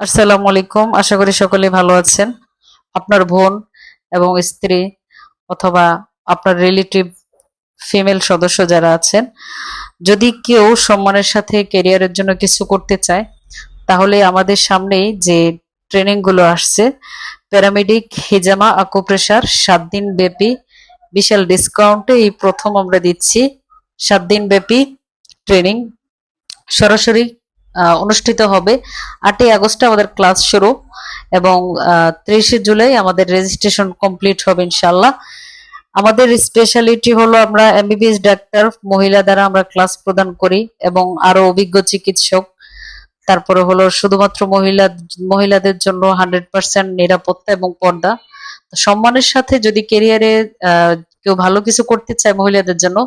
আসসালামু আলাইকুম। আশা করি সকলে ভালো আছেন। আপনার বোন এবং স্ত্রী অথবা আপনার রিলেটিভ ফিমেল সদস্য যারা আছেন, যদি কেউ সম্মানের সাথে ক্যারিয়ারের জন্য কিছু করতে চায়, তাহলে আমাদের সামনেই যে ট্রেনিংগুলো আসছে প্যারামেডিক হিজামা আকুপ্রেশার সাত দিন ব্যাপী বিশাল ডিসকাউন্টে এই প্রথম আমরা দিচ্ছি সাত দিন ব্যাপী ট্রেনিং সরাসরি অনুষ্ঠিত হবে। আটই আগস্টে আমাদের ক্লাস শুরু এবং ত্রিশে জুলাই আমাদের রেজিস্ট্রেশন কমপ্লিট হবে ইনশাল্লাহ আমাদের স্পেশালিটি হলো আমরা এমবিবিএস ডাক্তার, মহিলা দ্বারা আমরা ক্লাস প্রদান করি এবং আরও অভিজ্ঞ চিকিৎসক। তারপরে হলো শুধুমাত্র মহিলা, মহিলাদের জন্য হান্ড্রেড পার্সেন্ট নিরাপত্তা এবং পর্দা। সম্মানের সাথে যদি কেরিয়ারে কেউ ভালো কিছু করতে চায় মহিলাদের জন্য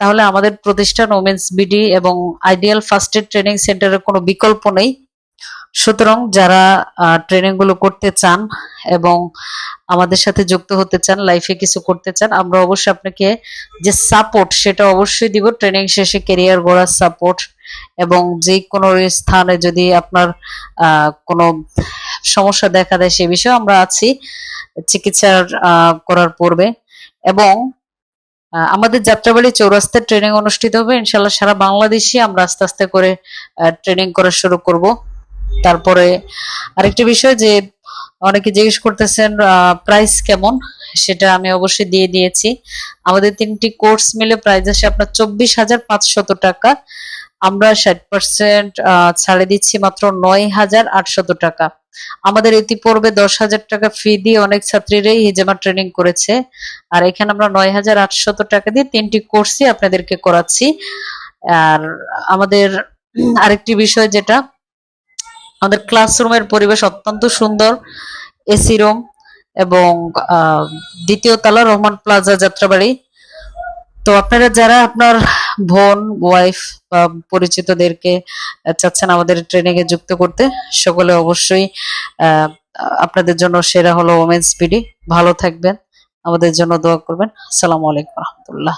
তাহলে আমাদের প্রতিষ্ঠান ওমেন্স বিডি এবং আইডিয়াল ফার্স্ট এড ট্রেনিং সেন্টারের কোনো বিকল্প নেই। সুতরাং যারা ট্রেনিংগুলো করতে চান এবং আমাদের সাথে যুক্ত হতে চান লাইফে কিছু করতে চান, আমরা অবশ্যই আপনাকে যে সাপোর্ট সেটা অবশ্যই দিব। ট্রেনিং শেষে কেরিয়ার গড়ার সাপোর্ট এবং যে কোনো স্থানে যদি আপনার কোনো সমস্যা দেখা দেয় সে বিষয়ে আমরা আছি চিকিৎসার করার পূর্বে। এবং আমাদের যাত্রাবাড়ি চৌরাস্তায় ট্রেনিং অনুষ্ঠিত হবে। ইনশাল্লাহ সারা বাংলাদেশে আমরা আস্তে আস্তে করে ট্রেনিং করা শুরু করব। তারপরে আরেকটি বিষয় যে, অনেকে জিজ্ঞেস করতেছেন প্রাইস কেমন? সেটা আমি অবশ্যই দিয়ে দিয়েছি। আমাদের তিনটি কোর্স মিলে প্রাইস আসে আপনার চব্বিশ হাজার পাঁচশত টাকা। আমরা ষাট পার্সেন্ট ছাড়ে দিচ্ছি মাত্র নয় হাজার আটশত টাকা। আমাদের ইতিপূর্বে দশ হাজার টাকা ফি দিয়ে অনেক ছাত্রীরাই হিজামা ট্রেনিং করেছে। আর এখানে আমরা নয় হাজার আটশত টাকা দিয়ে তিনটি কোর্সই আপনাদেরকে করাচ্ছি। আর আমাদের আরেকটি বিষয় যেটা, আমাদের ক্লাসরুমের পরিবেশ অত্যন্ত সুন্দর এসি রুম এবং দ্বিতীয় তলা রহমান প্লাজা যাত্রাবাড়ি। তো আপনারা যারা আপনার বোন ওয়াইফ বা পরিচিতদেরকে চাচ্ছেন আমাদের ট্রেনিং এ যুক্ত করতে। সকলে অবশ্যই আপনাদের জন্য সেরা হলো ওমেন্স পিডি ভালো থাকবেন, আমাদের জন্য দোয়া করবেন। আসসালামু আলাইকুম রহমতুল্লাহ।